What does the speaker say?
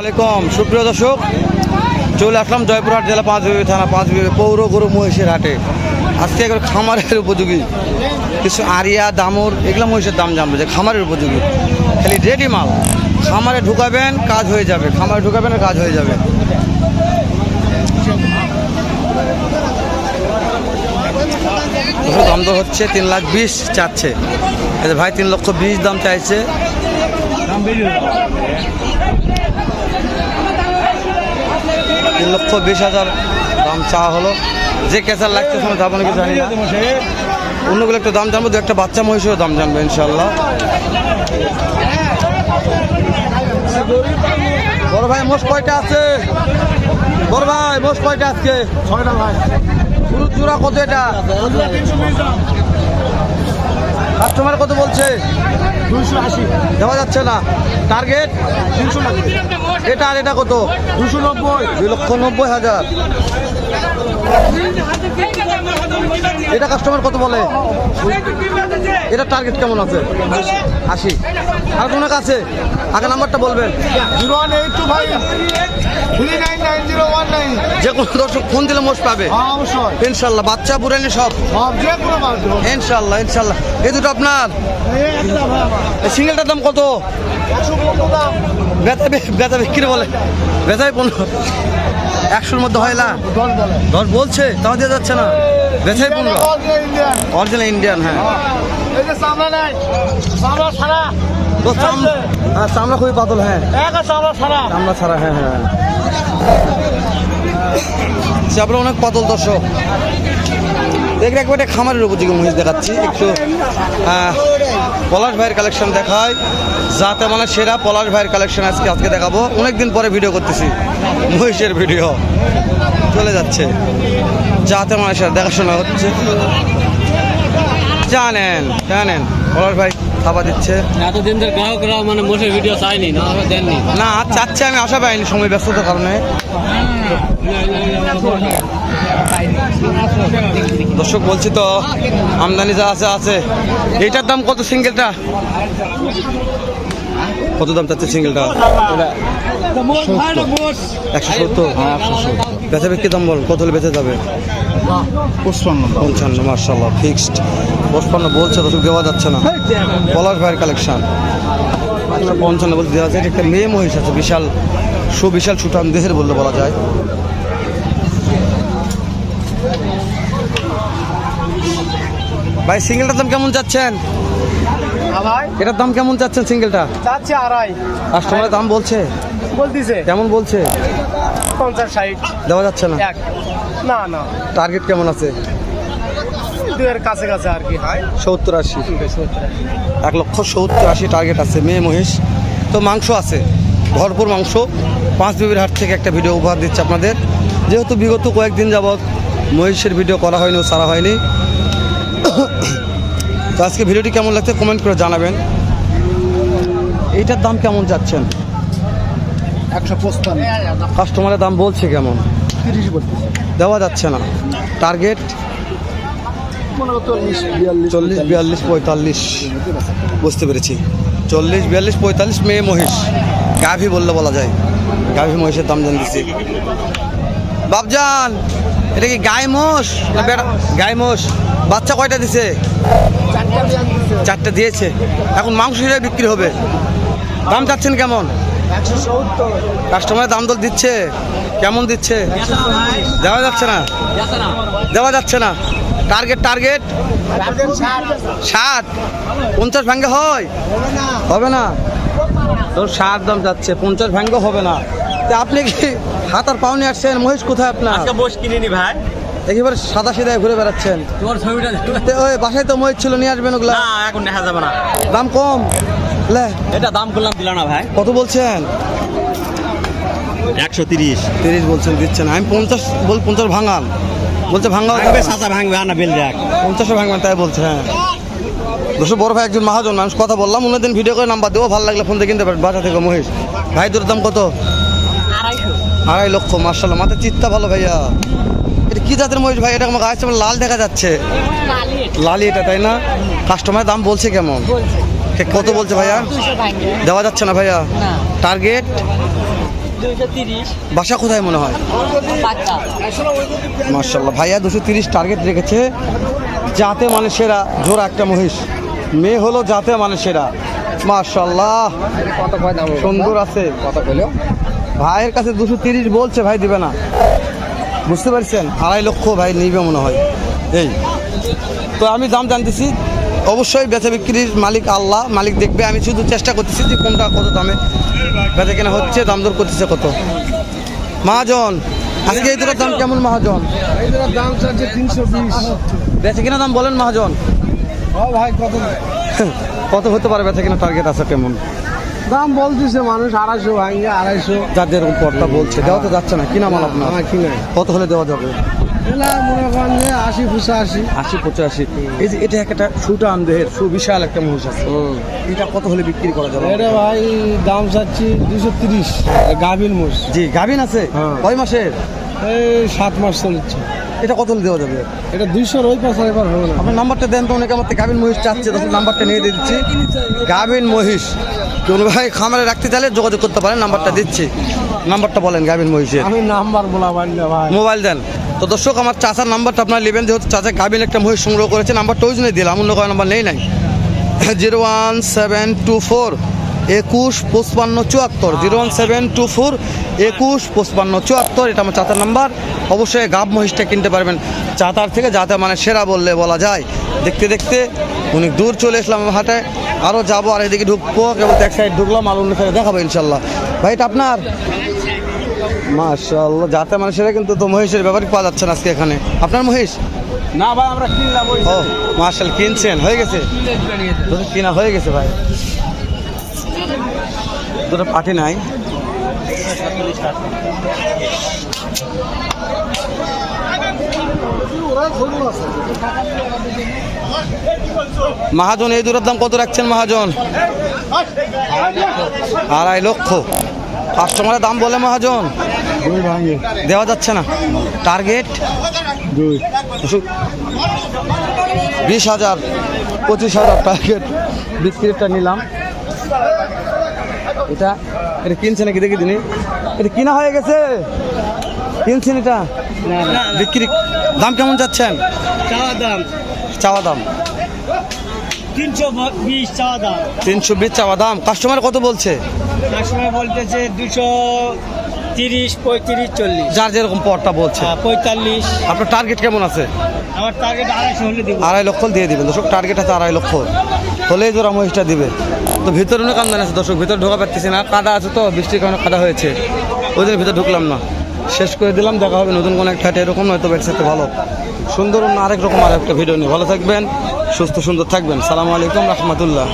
আলাইকুম। সুপ্রিয় দর্শক, চলে আসলাম জয়পুরহাট জেলা পাঁচ পাঁচবিবি থানা, পাঁচবিবি পৌর গরু মহিষের হাটে। আজকে একবার খামারের উপযোগী। কিছু আরিয়া, দামর, এগুলো মহিষের দাম জানব যে খামারের উপযোগী। খালি রেডি মাল। খামারে ঢুকাবেন, কাজ হয়ে যাবে। খামারে ঢুকাবেন, কাজ হয়ে যাবে। দাম দর হচ্ছে তিন লাখ বিশ চাচ্ছে। ভাই, তিন লক্ষ বিশ দাম চাইছে তিন লক্ষ বিশ হাজার দাম চাওয়া হলো। যে কেসার লাগছে সময় যাব নাকি জানি না। অন্যগুলো একটু দাম জানব দু একটা বাচ্চা মহিষেরও দাম জানব ইনশাল্লাহ বড় ভাই মোষ কয়টা আছে? বড় ভাই মোষ কয়টা আজকে? ছয়টা ভাই। পুরো চূড়া কত এটা? কাস্টমার কত বলছে? দুইশো আশি। দেওয়া যাচ্ছে না। টার্গেট তিনশো এটা আর এটা কত? দুশো নব্বই। দুই লক্ষ নব্বই হাজার। এটা কাস্টমার কত বলে? এটা টার্গেট কেমন আছে? আশি। আর কোনো কাছে? আগে নাম্বারটা বলবেন নাইন জিরো ওয়ান নাইন যে কোনো দর্শক ফোন দিলে মোষ পাবে। হ্যাঁ ইনশাল্লাহ বাচ্চা পুরানি সব। ইনশাল্লাহ ইনশাল্লাহ। এই দুটো আপনার? সিঙ্গেলটার দাম কত? বেচা বেচা বিক্রি বলে। বেচাই পনেরো। একশোর মধ্যে হয় না? দশ বলছে তাও দিয়ে যাচ্ছে না। বেচাই পনেরো। অরিজিনাল ইন্ডিয়ান হ্যাঁ। এই যে চামড়া নাই। চামড়া ছাড়া। তো চাম- হ্যাঁ চামড়া খুবই পাতল হ্যাঁ। চামড়া ছাড়া হ্যাঁ হ্যাঁ। সে আপনার অনেক পাতল দর্শক। দেখলে একবার একটা খামারের উপযোগী মহিষ দেখাচ্ছি। একটু আহ, পলাশ ভাইয়ের কালেকশন দেখায় যাতে মানে সেরা পলাশ ভাইয়ের কালেকশন আজকে আজকে দেখাবো। অনেকদিন পরে ভিডিও করতেছি মহিষের ভিডিও চলে যাচ্ছে। যাতে মানে সেরা দেখাশোনা হচ্ছে। জানেন জানেন। পলাশ ভাই খাবার দিচ্ছে। এতদিন ধরে গ্রাহকরা মানে মোষের ভিডিও চায়নি না দেননি। না চাচ্ছে আমি আশা পাইনি সময় ব্যস্ততার কারণে। দর্শক বলছি তো আমদানি যা আছে আছে। এইটার দাম কত সিঙ্গেলটা? কত দাম চাচ্ছে সিঙ্গেলটা? একশো সত্তর। হ্যাঁ একশো সত্তর। বেচা বিক্রি দাম বল কত হলে বেঁচে যাবে? পঁচপান্ন পঞ্চান্ন মার্শাল্লাহ ফিক্সড পঞ্চান্ন বলছে দর্শক দেওয়া যাচ্ছে না। পলাশ ভাইয়ের কালেকশন পঞ্চান্ন বলতে দেওয়া যায় এটা একটা মেয়ে মহিষ আছে বিশাল সুবিশাল সুঠাম দেহের বললে বলা যায়। ভাই সিঙ্গেলটার দাম কেমন চাচ্ছেন? ভাই। এটার দাম কেমন চাচ্ছেন সিঙ্গেলটা যাচ্ছে আড়াই। কাস্টমারের দাম বলছে? বলতিছে। কেমন বলছে? পঞ্চাশ ষাট। দেওয়া যাচ্ছে না? এক। না না। টার্গেট কেমন আছে? দুয়ের কাছে কাছে আর কি। হয় সত্তর আশি। এক লক্ষ সত্তর আশি টার্গেট আছে মেয়ে মহিষ। তো মাংস আছে ভরপুর মাংস। পাঁচ বিবির হাট থেকে একটা ভিডিও উপহার দিচ্ছে আপনাদের। যেহেতু বিগত কয়েকদিন যাবৎ মহিষের ভিডিও করা হয়নি সারা হয়নি। তো আজকে ভিডিওটি কেমন লাগছে? কমেন্ট করে জানাবেন। এইটার দাম কেমন যাচ্ছেন? একশো পঁচপান্ন। কাস্টমারের দাম বলছে কেমন? তিরিশ বলতেছে দেওয়া যাচ্ছে না। টার্গেট চল্লিশ বিয়াল্লিশ পঁয়তাল্লিশ। বুঝতে পেরেছি। চল্লিশ বিয়াল্লিশ পঁয়তাল্লিশ মেয়ে মহিষ। গাভী বললে বলা যায়। গাভী মহিষের দাম জানতেছি বাবজান এটা কি গায়ে মোষ না বেড়া? গায়ে মোষ। বাচ্চা কয়টা দিছে? চারটে দিয়েছে। এখন মাংস হিসেবে বিক্রি হবে? দাম চাচ্ছেন কেমন? একশো সত্তর। কাস্টমার দাম দর দিচ্ছে। কেমন দিচ্ছে? দেওয়া যাচ্ছে না। দেওয়া যাচ্ছে না। Target target. ষাট পঞ্চাশ ভাঙ্গে হয়। হবে না। তোর ষাট দাম যাচ্ছে। পঞ্চাশ ভাঙ্গে হবে না। তা আপনি কি হাত আর পাও নিয়ে আসছেন? মহেশ কোথায় আপনার? বস কিনিনি ভাই। একেবারে সাদা সিধায় ঘুরে বেড়াচ্ছেন। তোমার ছবিটা ওই বাসায় তো মহিষ ছিল নিয়ে আসবেন ওগুলা? এখন দেখা যাবে না। দাম কম। লে। এটা দাম করলাম দিল না ভাই। কত বলছেন? একশো তিরিশ। তিরিশ বলছেন দিচ্ছেন। আমি পঞ্চাশ বল পঞ্চাশ ভাঙান বলছে ভাঙা ভাঙবে সাঁচা ভাঙবে আনা বেল দেখ। পঞ্চাশে ভাঙবেন তাই বলছে হ্যাঁ। দুশো বড় ভাই একজন মহাজন মানুষ কথা বললাম অন্য দিন ভিডিও করে নাম্বার দেবো ভালো লাগলে ফোন দিয়ে কিনতে পারেন। বাসা থেকে মহিষ। ভাই তোর দাম কত? আড়াই লক্ষ মার্শাল্লাহ মাথায় চিত্তা ভালো ভাইয়া। এটা কি জাতের মহিষ ভাই? এটা আমাকে আসছে লাল দেখা যাচ্ছে। লালি এটা। তাই না? কাস্টমারের দাম বলছে কেমন? কত বলছে ভাইয়া? দেওয়া যাচ্ছে না ভাইয়া? টার্গেট? বাসা কোথায় মনে হয়? মার্শাল্লাহ ভাইয়া দুশো তিরিশ টার্গেট রেখেছে। যাতে মানে সেরা জোড়া একটা মহিষ। মেয়ে হলো যাতে মানে সেরা। মার্শাল্লাহ সুন্দর আছে। ভাইয়ের কাছে দুশো তিরিশ বলছে ভাই দিবে না। বুঝতে পারছেন? আড়াই লক্ষ ভাই নিবে মনে হয়। এই। তো আমি দাম জানতেছি। অবশ্যই বেচা বিক্রির মালিক আল্লাহ মালিক দেখবে। আমি শুধু চেষ্টা করতেছি যে কোনটা কত দামে বেচা কেনা হচ্ছে দাম দর করতেছে কত। মহাজন আজকে এই দুটোর দাম কেমন মহাজন? দাম চাচ্ছে তিনশো বিশ। বেচা কেনা দাম বলেন মহাজন। ও ভাই কত? কত হতে পারে বেচা কেনা টার্গেট আছে কেমন দাম বলতেছে মানুষ আড়াইশো ভাঙ্গে আড়াইশো। যাদের পরটা বলছে দেওয়া তো যাচ্ছে না কি নাম আপনার আমার কি নাই। কত হলে দেওয়া যাবে? আশি পঁচাশি। আশি পঁচাশি। এই যে এটা একটা সুটান দেহের সুবিশাল একটা মহিষ আছে। এটা কত হলে বিক্রি করা যাবে? এটা ভাই দাম চাচ্ছি দুশো তিরিশ। গাভিন মোষ জি গাভিন আছে? হ্যাঁ। কয় মাসের? এই সাত মাস চলছে এটা কত দেওয়া যাবে? এটা দুইশোর ওই পাশে এবার হবে না। আপনার নাম্বারটা দেন তো অনেকে আমার গাভিন মহিষ চাচ্ছে তখন নাম্বারটা নিয়ে দিয়ে দিচ্ছি। গাভিন মহিষ। কোন ভাই খামারে রাখতে চাইলে যোগাযোগ করতে পারেন নাম্বারটা দিচ্ছি। নাম্বারটা বলেন গাভিন মহিষের। আমি নাম্বার বলা মোবাইল দেন। তো দর্শক, আমার চাচার নাম্বারটা আপনার নেবেন, যেহেতু চাচা গাবিন একটা মহিষ সংগ্রহ করেছে, নাম্বারটা ওই জন্যই দিলাম, অন্য কোনো নাম্বার নেই নাই। Zero one seven two four একুশ পঁচপান্ন চুয়াত্তর, zero one seven two four একুশ পঁচপান্ন চুয়াত্তর, এটা আমার চাচার নাম্বার। অবশ্যই গাব মহিষটা কিনতে পারবেন চাতার থেকে যাতে মানে সেরা বললে বলা যায়। দেখতে দেখতে অনেক দূর চলে এসলাম হাটে আরও যাব, আর এদিকে ঢুকবো, কেবল এক সাইড ঢুকলাম, আর অন্য সাইডে দেখাবো ইনশাল্লাহ। ভাই, এটা আপনার? মাশাআল্লাহ যাতে মানুষেরা কিন্তু তো মহিষের ব্যাপারই পাওয়া যাচ্ছে না আজকে এখানে। আপনার মহিষ? না ভাই আমরা কিনলাম ওই ও মার্শাল কিনছেন হয়ে গেছে? দুটো কিনা হয়ে গেছে ভাই। দুটো পাটি নাই। মহাজন এই দুটোর দাম কত রাখছেন মহাজন? আড়াই লক্ষ। কাস্টমারের দাম বলে মহাজন। দেওয়া যাচ্ছে না। টার্গেট বিশ হাজার পঁচিশ হাজার টার্গেট বিস্কিটটা নিলাম। এটা এটা কিনছে নাকি দেখি দিনি? এটা কিনা হয়ে গেছে। কিনছেন এটা? বিক্রি দাম কেমন যাচ্ছেন চাওয়া দাম। চাওয়া দাম। তিনশো বিশ চাওয়া দাম। তিনশো বিশ চাওয়া দাম। কাস্টমার কত বলছে? সময় বলতেছে দুশো তিরিশ পঁয়ত্রিশ চল্লিশ। যার যেরকম পরটা বলছে। পঁয়তাল্লিশ। আপনার টার্গেট কেমন আছে? আমার টার্গেট আড়াইশো হলে দিব। আড়াই লক্ষ দিয়ে দিবেন। দর্শক টার্গেট আছে আড়াই লক্ষ। হলেই জোড়া মহিষটা দিবে। তো ভিতরে অনেক আমদানি আছে। দর্শক ভিতরে ঢোকা পারতেছি না। কাদা আছে তো বৃষ্টির কারণে কাদা হয়েছে। ওই জন্য ভিতরে ঢুকলাম না। শেষ করে দিলাম দেখা হবে নতুন কোনো একটা এরকম নয়তো সাথে ভালো। সুন্দর অন্য আরেক রকম আরেকটা ভিডিও নিয়ে। ভালো থাকবেন সুস্থ সুন্দর থাকবেন। সালামু আলাইকুম রহমতুল্লাহ।